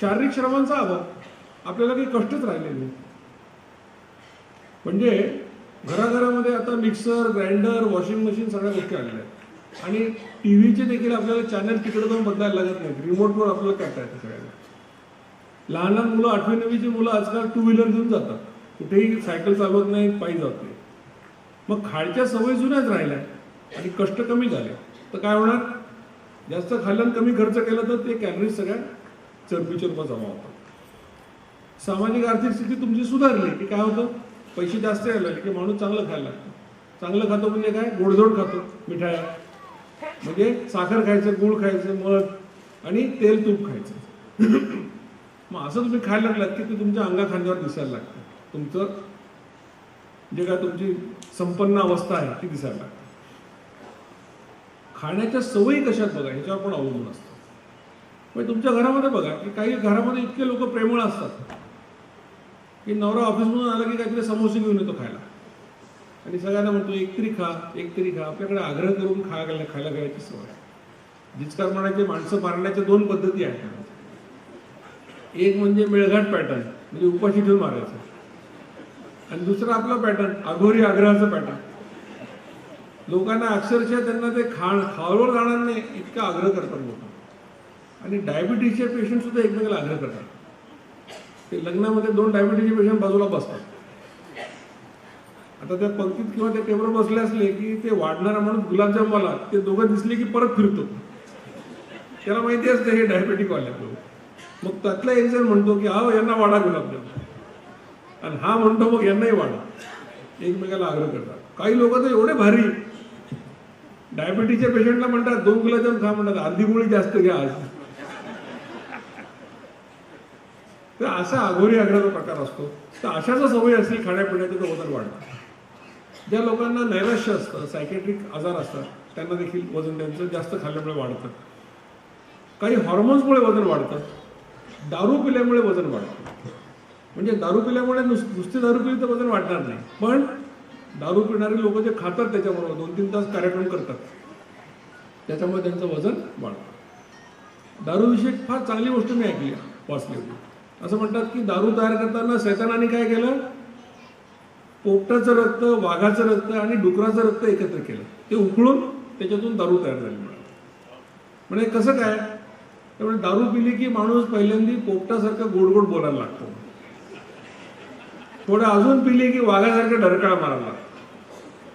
शारीरिक श्रमांचा अभाव. आपल्याला काही कष्टच राहिले नाही. म्हणजे घराघरामध्ये आता मिक्सर ग्राइंडर वॉशिंग मशीन सगळ्या गोष्टी आलेल्या आहेत. आणि टी व्हीचे देखील आपल्याला चॅनल तिकडे जाऊन बदलायला लागत नाही रिमोटवर आपल्याला करता येतं सगळ्यांना लहान लहान मुलं आठवी नववीची मुलं आजकाल टू व्हीलर घेऊन जातात. कुठेही सायकल चालवत नाही पायी जात नाही मग खाडच्या सवयी जुन्याच राहिल्या आणि कष्ट कमी झाले तर काय होणार? जास्त खाल्ल्यानं कमी खर्च केला तर ते कॅलरीज सगळ्या चरबीच्या रूपात जमा होतात सामाजिक आर्थिक स्थिती तुमची सुधारली. की काय होतं? पैसे जास्त यायला लागले. की माणूस चांगलं खायला लागतो. चांगलं खातो म्हणजे काय? गोडधोड खातो. मिठाया. म्हणजे साखर खायचं गुळ खायचं मध आणि तेल तूप खायचं. मग असं तुम्ही खायला लागलात की ते तुमच्या अंगा खांद्यावर दिसायला लागतं. तुमचं जे काय तुमची संपन्न अवस्था आहे ती दिसायला लागते. खाण्याच्या सवयी कशात बघा ह्याच्यावर पण अवलंबून असतं. म्हणजे तुमच्या घरामध्ये बघा की काही घरामध्ये इतके लोक प्रेमळ असतात की नवरा ऑफिसमधून आला की काहीतरी समोसे घेऊन येतो खायला. आणि सगळ्यांना म्हणतो एक तरी खा एक तरी खा. आपल्याकडे आग्रह करून खा खायला घ्यायची सवय जिचकार म्हणायचे माणसं मारण्याच्या दोन पद्धती आहेत. एक म्हणजे मेळघाट पॅटर्न म्हणजे उपाशी ठेवून मारायचं. आणि दुसरा आपला पॅटर्न अघोरी आग्रहाचं पॅटर्न. लोकांना अक्षरशः त्यांना ते खाण खावर जाणार नाही इतका आग्रह करतात लोक. आणि डायबिटीसचे पेशंट सुद्धा एकमेकाला आग्रह करतात. ते लग्नामध्ये दोन डायबिटीसचे पेशंट बाजूला बसतात. आता त्या पंक्तीत किंवा त्या टेबलवर बसले असले की ते वाढणारा माणूस गुलाबजामवाला ते दोघं दिसले की परत फिरतो. त्याला माहिती असते हे डायबेटिक वाले मग त्यातला एक जण म्हणतो की हा यांना वाढा गुलाबजाम आणि हा म्हणतो मग यांनाही वाढा. एकमेकाला आग्रह करतात. काही लोक तर एवढे भारी. डायबिटीसच्या पेशंटला म्हणतात दोन गुलाबजाम खा म्हणतात अर्धी गोळी जास्त घ्या आज. तर असा आघोरी आग्रहाचा प्रकार असतो. तर अशाचा सवय असेल खाण्यापिण्याचं तर वजन वाढतं. ज्या लोकांना नैराश्य असतं सायकेट्रिक आजार असतात त्यांना देखील वजन त्यांचं जास्त खाल्ल्यामुळे वाढतं. काही हॉर्मोन्समुळे वजन वाढतं. दारू पिल्यामुळे वजन वाढतं. म्हणजे दारू पिल्यामुळे नुस नुसते दारू पिली तर वजन वाढणार नाही. पण दारू पिणारे लोक जे खातात त्याच्याबरोबर दोन तीन तास कार्यक्रम करतात त्याच्यामुळे त्यांचं वजन वाढतं. दारूविषयी फार चांगली गोष्ट मी ऐकली वाचली होती असं म्हणतात की दारू तयार करताना सैतानाने काय केलं? पोपटाचं रक्त वाघाचं रक्त आणि डुकराचं रक्त एकत्र केलं. ते उकळून त्याच्यातून दारू तयार झाली म्हणजे कसं काय? त्यामुळे दारू पिली की माणूस पहिल्यांदा पोपटासारखं गोड गोड बोलायला लागतो. थोडं अजून पिली की वाघासारखं ढरकाळा मारायला लागतो.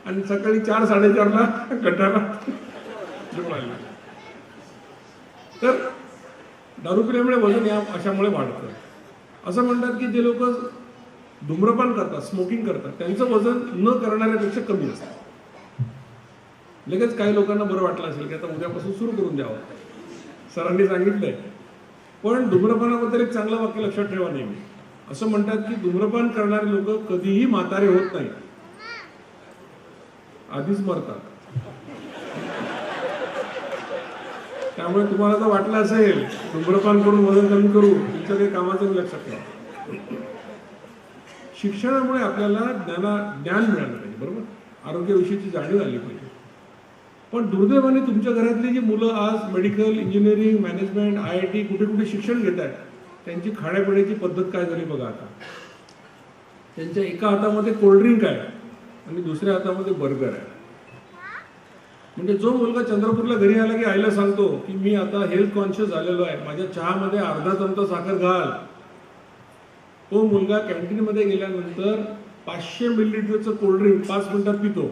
आणि सकाळी चार साडेचारला कंटाळा तर दारू पिल्यामुळे वजन या अशामुळे वाढतं. असं म्हणतात की जे लोक धूम्रपान करतात स्मोकिंग करतात. त्यांचं वजन न करणाऱ्यापेक्षा कमी असतं. लगेच काही लोकांना बरं वाटलं असेल की आता उद्यापासून सुरू करून द्यावं. सरांनी सांगितलंय. पण धूम्रपानाबद्दल एक चांगलं वाक्य लक्षात ठेवा नेहमी. असं म्हणतात की धूम्रपान करणारे लोक कधीही म्हातारे होत नाही आधीच मरतात. त्यामुळे तुम्हाला जर वाटलं असेल धूम्रपान करून वजन कमी करू तुमच्या काही कामाचं लक्षात ठेवा. शिक्षणामुळे आपल्याला ज्ञाना ज्ञान मिळालं पाहिजे बरोबर? आरोग्याविषयीची जाणीव आली पाहिजे. पण दुर्दैवाने तुमच्या घरातली जी मुलं आज medical engineering management I I T कुठे कुठे शिक्षण घेत आहेत त्यांची खाण्यापिण्याची पद्धत काय झाली बघा आता. त्यांच्या एका हातामध्ये कोल्ड्रिंक आहे आणि दुसऱ्या हातामध्ये बर्गर आहे. म्हणजे जो मुलगा चंद्रपूरला घरी आला की आईला सांगतो की मी आता हेल्थ कॉन्शियस झालेलो आहे माझ्या चहामध्ये अर्धा चमचा साखर घाल. तो मुलगा कॅन्टीनमध्ये गेल्यानंतर पाचशे मिलीलिटरचं कोल्ड्रिंक पाच मिनिटात पितो.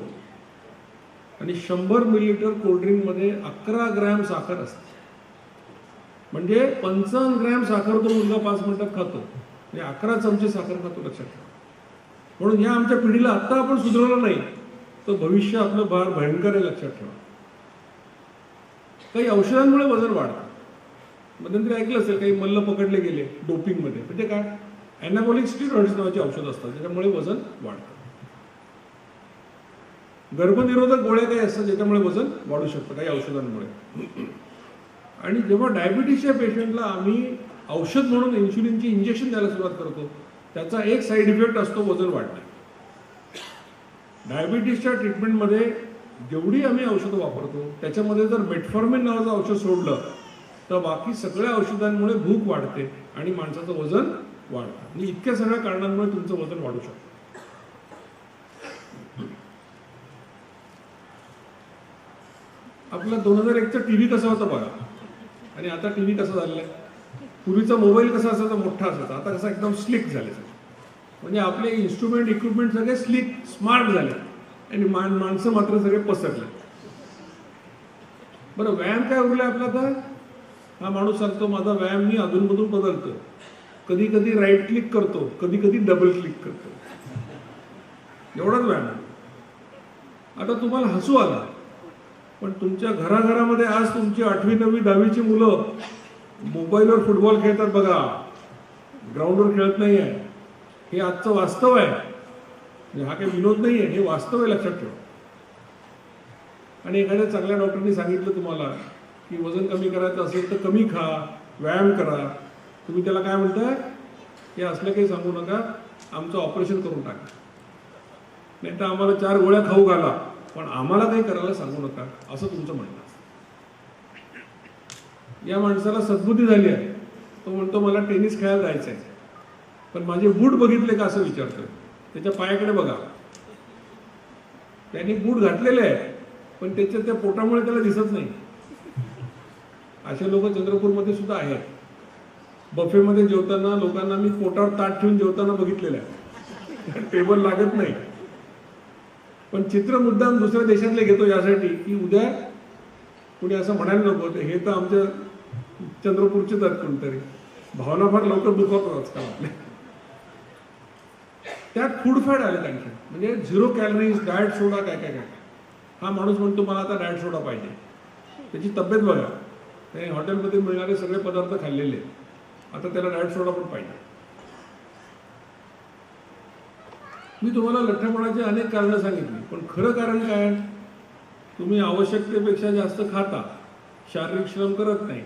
आणि शंभर मिलीलिटर कोल्ड्रिंकमध्ये अकरा ग्रॅम साखर असते. म्हणजे पंचावन्न ग्रॅम साखर तो मुलगा पाच मिनिटात खातो. आणि अकरा चमचे साखर खातो लक्षात ठेवा. म्हणून ह्या आमच्या पिढीला आत्ता आपण सुधारलं नाही. तर भविष्य आपलं फार भयंकर आहे लक्षात ठेवा. काही औषधांमुळे वजन वाढतं. मध्यंतरी ऐकलं असेल काही मल्ल पकडले गेले डोपिंगमध्ये. म्हणजे काय? अॅनाबॉलिक स्टिरॉइड्स नावाचे औषध असतात ज्याच्यामुळे वजन वाढतं. गर्भनिरोधक गोळ्या काही असतात ज्याच्यामुळे वजन वाढू शकतं काही औषधांमुळे. आणि जेव्हा डायबिटीसच्या पेशंटला आम्ही औषध म्हणून इन्शुलिनची इंजेक्शन द्यायला सुरुवात करतो त्याचा एक साईड इफेक्ट असतो वजन वाढणे. डायबिटीसच्या ट्रीटमेंटमध्ये जेवढी आम्ही औषधं वापरतो त्याच्यामध्ये जर मेटफॉर्मिन नावाचं औषध सोडलं तर बाकी सगळ्या औषधांमुळे भूक वाढते आणि माणसाचं वजन वाढतं. म्हणजे इतक्या सगळ्या कारणांमुळे तुमचं वजन वाढू शकतं. आपला दोन हजार एकचा टी व्ही कसा होता बघा? आणि आता टी व्ही कसा झालेला आहे? पूर्वीचा मोबाईल कसा असायचा? मोठा असायचा. आता कसा एकदम स्लिक झाले म्हणजे आपले इन्स्ट्रुमेंट इक्विपमेंट सगळे स्लिक स्मार्ट झाले. आणि मान माणसं मात्र सगळे पसरले. बरं व्यायाम काय उरला आपला तर हा माणूस सांगतो माझा व्यायाम मी अधूनमधून बदलतो. कधी कधी राईट क्लिक करतो कधी कधी डबल क्लिक करतो. एवढाच व्यायाम. आता तुम्हाला हसू आला पण तुमच्या घराघरामध्ये आज तुमची आठवी नववी दहावीची मुलं मोबाईलवर फुटबॉल खेळतात बघा. ग्राउंडवर खेळत नाही आहे हे आजचं वास्तव आहे. म्हणजे हा काही विनोद नाही आहे हे वास्तव आहे लक्षात ठेवा. आणि एखाद्या चांगल्या डॉक्टरनी सांगितलं तुम्हाला की वजन कमी करायचं असेल तर कमी खा व्यायाम करा. तुम्ही त्याला काय म्हणताय? हे असलं काही सांगू नका आमचं ऑपरेशन करून टाका. नाही तर आम्हाला चार गोळ्या खाऊ घाला पण आम्हाला काही करायला सांगू नका असं तुमचं म्हणणं या माणसाला सद्बुद्धी झाली आहे. तो म्हणतो मला टेनिस खेळायला जायचं आहे पण माझे बूट बघितले का असं विचारतो त्याच्या पायाकडे बघा. त्यांनी बूट घातलेले आहे पण त्याच्या त्या पोटामुळे त्याला दिसत नाही. असे लोक चंद्रपूरमध्ये सुद्धा आहेत. बफेमध्ये जेवताना लोकांना मी पोटावर ताट ठेवून जेवताना बघितलेलं आहे. टेबल लागत नाही. पण चित्र मुद्दाम दुसऱ्या देशातले घेतो यासाठी की उद्या कुणी असं म्हणायला नको ते हे तर आमच्या चंद्रपूरचेच आहेत कोणतरी. भावना फार लवकर दुखावतात आजकाल आपल्या. त्यात फूड फॅट आले त्यांचे. म्हणजे झिरो कॅलरीज डायट सोडा काय काय काय. हा माणूस म्हणतो मला आता डायट सोडा पाहिजे. त्याची तब्येत बघा. त्याने हॉटेलमध्ये मिळणारे सगळे पदार्थ खाल्लेले. आहेत. आता त्याला डायट सोडा पण पाहिजे. मी तुम्हाला लठ्ठपणाची अनेक कारणं सांगितली पण खरं कारण काय तुम्ही आवश्यकतेपेक्षा जास्त खाता शारीरिक श्रम करत नाही.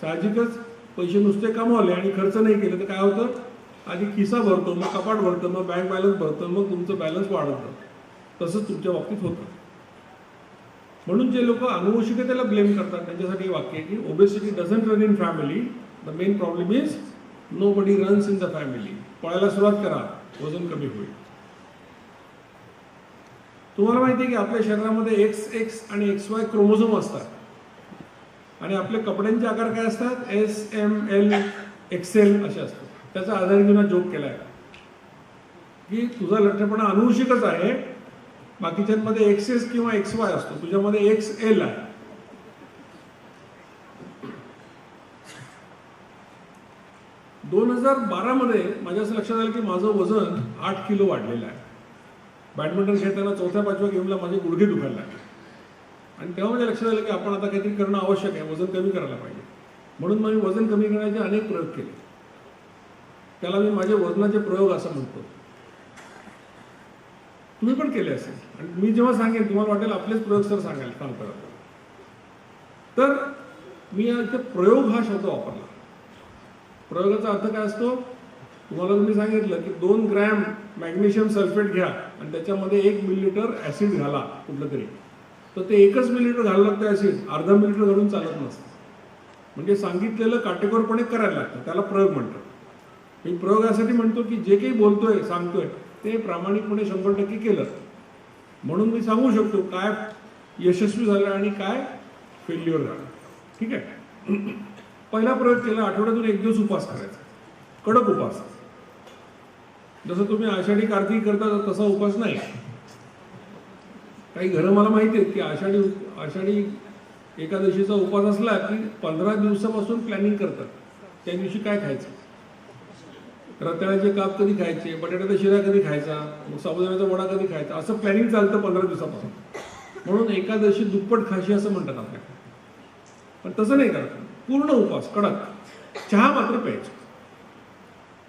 साहजिकच पैसे नुसते कमावले आणि खर्च नाही केले तर काय होतं? आधी खिसा भरतो मग कपाट भरतो मग बँक बॅलन्स भरतो मग तुमचं बॅलन्स वाढत जातं तसंच तुमच्या बाबतीत होतं. म्हणून जे लोक अनुवंशिकतेला ब्लेम करतात त्यांच्यासाठी वाक्य आहे की obesity doesn't run in family the main problem is nobody runs in the family पळायला सुरुवात करा वजन कमी होईल. तुम्हाला माहिती आहे की आपल्या शरीरामध्ये एक्स एक्स आणि एक्स वाय क्रोमोझोम असतात. आणि आपले कपड्यांचे आकार काय असतात? एस एम एल एक्सेल असे असतात. त्याचा आधार घेऊन जोक केला आहे की तुझा लठ्ठपणा अनुवंशिकच आहे बाकीच्यांमध्ये एक्स एस किंवा एक्स वाय असतो तुझ्यामध्ये एक्स एल आहे. दोन हजार बारामध्ये माझ्या असं लक्षात आलं की माझं वजन आठ किलो वाढलेलं आहे. बॅडमिंटन खेळताना चौथ्या पाचव्या गेमला माझे गुडघे दुखायला लागले. आणि तेव्हा माझ्या लक्षात आलं की आपण आता काहीतरी करणं आवश्यक आहे वजन कमी करायला पाहिजे. म्हणून मी वजन कमी करण्याचे अनेक प्रयोग केले. त्याला मी माझे वजनाचे प्रयोग असं म्हणतो. तुम्ही पण केले असेल. आणि मी जेव्हा सांगेन तुम्हाला वाटेल आपलेच प्रयोग सर सांगायला करत तर मी इथे प्रयोग हा शब्द वापरला. प्रयोगाचा अर्थ काय असतो? तुम्हाला मी सांगितलं की दोन ग्रॅम मॅग्नेशियम सल्फेट घ्या आणि त्याच्यामध्ये एक मिलिलिटर ऍसिड घाला कुठलं तरी. तर ते एकच मिलिलिटर घालावं लागतं ऍसिड अर्धा मिलिलिटर घालून चालत नसतं. म्हणजे सांगितलेलं काटेकोरपणे करायला लागतं त्याला प्रयोग म्हणतात. मी प्रयोगासाठी म्हणतो की जे काही बोलतोय सांगतोय ते प्रामाणिकपणे शंभर टक्के केलं. म्हणून मी सांगू शकतो काय यशस्वी झालं आणि काय फेल्युअर झालं. ठीक आहे? पहिला प्रयोग केला आठवड्यातून एक दिवस उपास करायचा. कडक उपास. जसं तुम्ही आषाढी कार्तिक करता तसा उपास नाही. काही घरं मला माहिती आहेत की आषाढी आषाढी एकादशीचा उपास असला की पंधरा दिवसापासून प्लॅनिंग करतात. त्या दिवशी काय खायचं? रताळ्याचे काप कधी खायचे? बटाट्याचा शिरा कधी खायचा? मग साबुदाण्याचा वडा कधी खायचा? असं प्लॅनिंग चालतं पंधरा दिवसापासून. म्हणून एकादशी दुप्पट खाशी असं म्हणतात आपल्याकडे पण तसं नाही करत. पूर्ण उपवास कडक. चहा मात्र प्यायचा.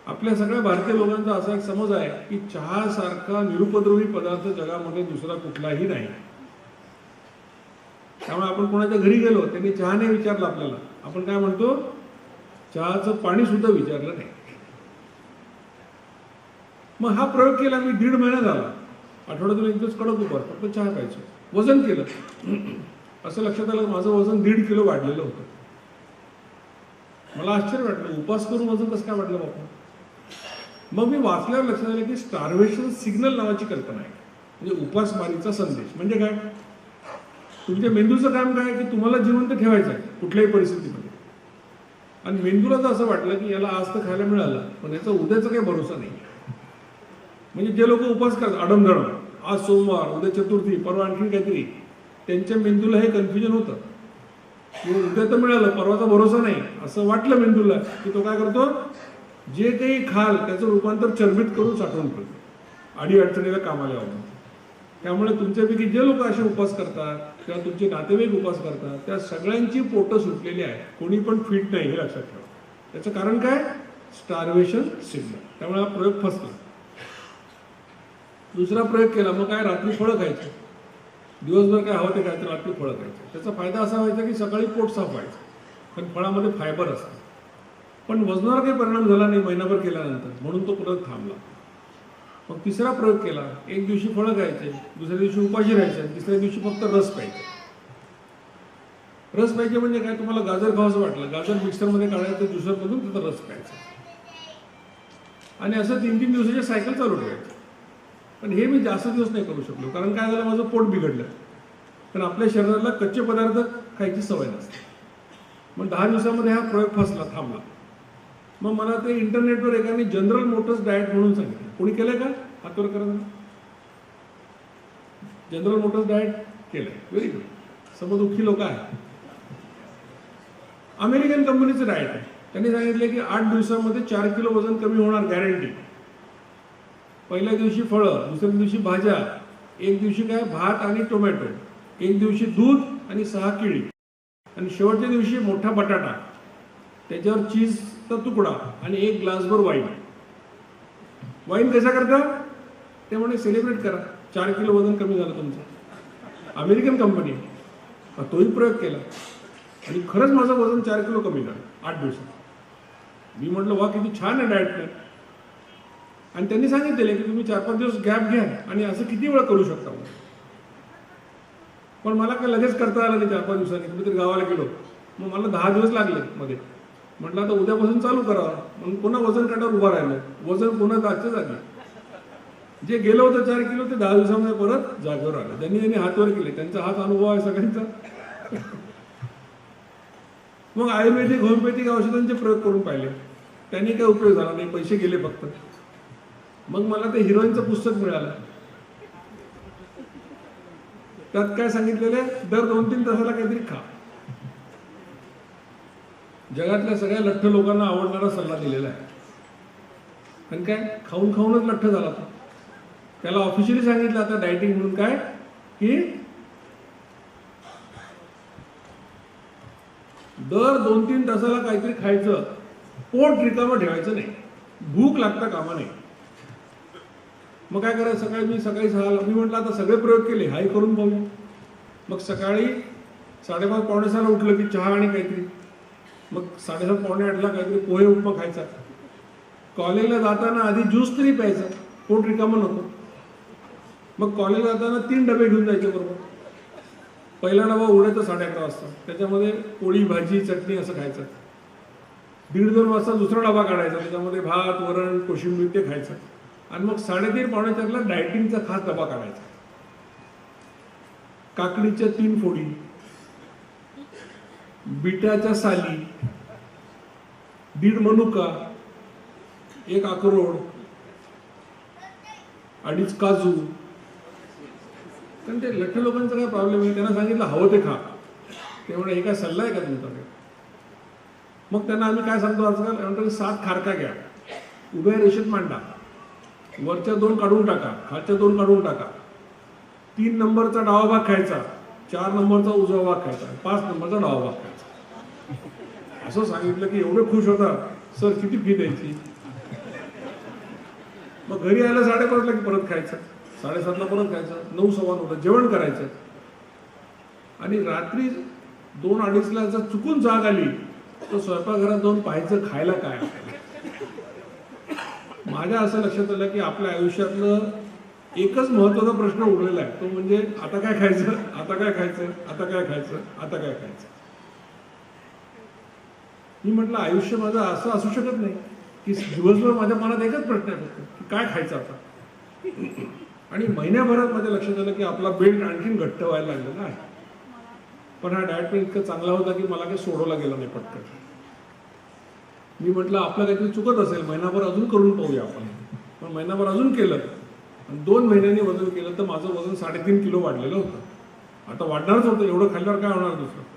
आपल्या सगळ्या भारतीय लोकांचा असा एक समज आहे की चहासारखा निरुपद्रवी पदार्थ जगामध्ये दुसरा कुठलाही नाही. त्यामुळे आपण कोणाच्या घरी गेलो त्यांनी चहा नाही विचारलं आपल्याला. आपण काय म्हणतो? चहाचं पाणी सुद्धा विचारलं नाही. मग हा प्रयोग केला मी दीड महिना झाला. आठवड्यातून एक दिवस कडक उपास फक्त चहा प्यायचो वजन केलं. असं लक्षात आलं माझं वजन दीड किलो वाढलेलं होतं. मला आश्चर्य वाटलं उपास करून वजन कसं काय वाटलं बापू मग मी वाचल्यावर लक्षात आलं की स्टार्वेशन सिग्नल नावाची कल्पना आहे. म्हणजे उपासमारीचा संदेश. म्हणजे काय? तुमच्या मेंदूचं काम काय आहे की तुम्हाला जिवंत ठेवायचं आहे कुठल्याही परिस्थितीमध्ये. आणि मेंदूला तर असं वाटलं की याला आज तर खायला मिळालं पण याचा उद्याचा काही भरोसा नाही म्हणजे जे लोक उपास करतात अडमधडम आज सोमवार उद्या चतुर्थी परवा आणखी काहीतरी. त्यांच्या मेंदूला हे कन्फ्युजन होतं. की उद्या तर मिळालं परवाचा भरोसा नाही. असं वाटलं मेंदूला की तो काय करतो? जे काही खाल त्याचं रूपांतर चरबीत करून साठवून ठेवतो. अडी अडचणीला कामाला यावं त्यामुळे तुमच्यापैकी जे लोक असे उपास करतात किंवा तुमचे नातेवाईक उपास करतात त्या सगळ्यांची पोटं सुटलेली आहे कोणी पण फिट नाही हे लक्षात ठेवा. त्याचं कारण काय? स्टार्वेशन सिग्नल त्यामुळे हा प्रयोग फसला. दुसरा प्रयोग केला मग काय रात्री फळं खायचं. दिवसभर काय हवं ते खायचं रात्री फळं खायचं. त्याचा फायदा असा व्हायचा की सकाळी पोट साफ व्हायचं पण फळामध्ये फायबर असतं. पण वजनावर काही परिणाम झाला नाही महिनाभर केल्यानंतर म्हणून तो परत थांबला. मग तिसरा प्रयोग केला एक दिवशी फळं खायचे दुसऱ्या दिवशी उपाशी राहायचे आणि तिसऱ्या दिवशी फक्त रस प्यायचे. रस प्यायचे म्हणजे काय? तुम्हाला गाजर खावंसं वाटलं. गाजर मिक्सरमध्ये काढायचं ज्युसरमधून त्याचा रस प्यायचा. आणि असं तीन तीन दिवसाची सायकल चालू ठेवायची. पण हे मी जास्त दिवस नाही करू शकलो. कारण काय झालं माझं पोट बिघडलं. कारण आपल्या शरीराला कच्चे पदार्थ खायची सवय नसते. मग दहा दिवसामध्ये हा प्रयोग फसला थांबला. मग मला ते इंटरनेटवर एकाने जनरल मोटर्स डाएट म्हणून सांगितलं. कोणी केलंय का? हातवर करा जनरल मोटर्स डाएट केलंय. व्हेरी गुड समदुःखी लोक आहेत. अमेरिकन कंपनीचं डाएट आहे. त्यांनी सांगितलं की आठ दिवसामध्ये चार किलो वजन कमी होणार गॅरंटी पहिल्या दिवशी फळं दुसऱ्या दिवशी भाज्या एक दिवशी काय भात आणि टोमॅटो एक दिवशी दूध आणि सहा केळी आणि शेवटच्या दिवशी मोठा बटाटा. त्याच्यावर चीजचा तुकडा आणि एक ग्लासभर वाईन वाईन कसा करता? ते म्हणे सेलिब्रेट करा. चार किलो वजन कमी झालं तुमचं. अमेरिकन कंपनी तोही प्रयोग केला. आणि खरंच माझं वजन चार किलो कमी झालं आठ दिवसात. मी म्हटलं वा किती छान आहे डाएट प्लॅन आणि त्यांनी सांगितलेलं की तुम्ही चार पाच दिवस गॅप घ्या आणि असं किती वेळा करू शकता मग. पण मला काय लगेच करता आलं नाही चार पाच दिवसांनी. कुठेतरी गावाला गेलो. मग मला दहा दिवस लागले मध्ये. म्हटलं आता उद्यापासून चालू करावं. म्हणून पुन्हा वजन काटावर उभा राहिलं. वजन पुन्हा जागच्या जागी जे गेलं होतं चार किलो ते दहा दिवसामध्ये परत जागेवर आलं. त्यांनी त्यांनी हातवर केले. त्यांचा हाच अनुभव आहे सगळ्यांचा. मग आयुर्वेदिक होमिओपॅथिक औषधांचे प्रयोग करून पाहिले. त्यांनी काही उपयोग झाला नाही. पैसे गेले फक्त. मग मला ते हिरोईनचं पुस्तक मिळालं. त्यात काय सांगितलेलं आहे? दर दोन तीन तासाला काहीतरी खा. जगातल्या सगळ्या लठ्ठ लोकांना आवडणारा सल्ला दिलेला आहे. पण काय? खाऊन खाऊनच लठ्ठ झाला तो. त्याला ऑफिशियली सांगितलं आता डायटिंग म्हणून काय? की दर दोन तीन तासाला काहीतरी खायचं. पोट रिकामं ठेवायचं नाही. भूक लागता कामा नाही मग काय करायचं? सकाळी मी सकाळी सहाला मी म्हटलं आता सगळे प्रयोग केले हाही करून पाहूया मग सकाळी साडेपाच पावणे सहाला उठलं की चहा आणि काहीतरी. मग साडेसात पावणे आठला काहीतरी पोहे उपमा खायचा. कॉलेजला जाताना आधी ज्यूस तरी प्यायचा. पोट रिकामं नको. मग कॉलेजला जाताना तीन डबे घेऊन जायचे बरोबर. पहिला डबा उडायचा साडे अकरा वाजता. त्याच्यामध्ये पोळी भाजी चटणी असं खायचं. दीड दोन वाजता दुसरा डबा काढायचा. त्याच्यामध्ये भात वरण कोशिंबीर ते खायचं. आणि मग साडेतीन पावणे चारला डायटिंगचा खास डबा काढायचा काकडीच्या तीन फोडी बिटाच्या साली दीड मनुका एक अक्रोड अडीच काजू. कारण ते लठ्ठ लोकांचा काय प्रॉब्लेम आहे? त्यांना सांगितलं हवं ते खा. ते म्हणजे हे काय सल्ला आहे का तुमचा मग त्यांना आम्ही काय सांगतो आजकाल? म्हणतो सात खारका घ्या. उभ्या रेषेत मांडा. वरच्या दोन काढून टाका खालच्या दोन काढून टाका. तीन नंबरचा डावा भाग खायचा चार नंबरचा उजवा भाग खायचा पाच नंबरचा डावा भाग खायचा. असं सांगितलं की एवढे खुश होता सर किती फी द्यायची. मग घरी यायला साडेपाचला की परत खायचं. साडेसातला परत खायचं नऊ सव्वा नऊला जेवण करायचं. आणि रात्री दोन अडीचला जर चुकून जाग आली तर स्वयंपाकघरात जाऊन पाहायचं खायला काय माझ्या असं लक्षात आलं की आपल्या आयुष्यातलं एकच महत्त्वाचा प्रश्न उरलेला आहे. तो म्हणजे आता काय खायचं? आता काय खायचं? आता काय खायचं? आता काय खायचं? मी म्हटलं आयुष्य माझं असं असू शकत नाही की दिवसभर माझ्या मनात एकच प्रश्न आहे फक्त की काय खायचं आता? आणि महिन्याभरात माझ्या लक्षात आलं की आपला बेल्ट आणखीन घट्ट व्हायला लागलेला आहे. पण हा डायट प्लॅन इतका चांगला होता की मला काही सोडवला गेला नाही पटकन. मी म्हटलं आपलं काहीतरी चुकत असेल महिनाभर अजून करून पाहूया आपण. पण महिनाभर अजून केलं. आणि दोन महिन्यांनी वजन केलं तर माझं वजन साडेतीन किलो वाढलेलं होतं. आता वाढणारच होतं एवढं खाल्ल्यावर काय होणार दुसरं?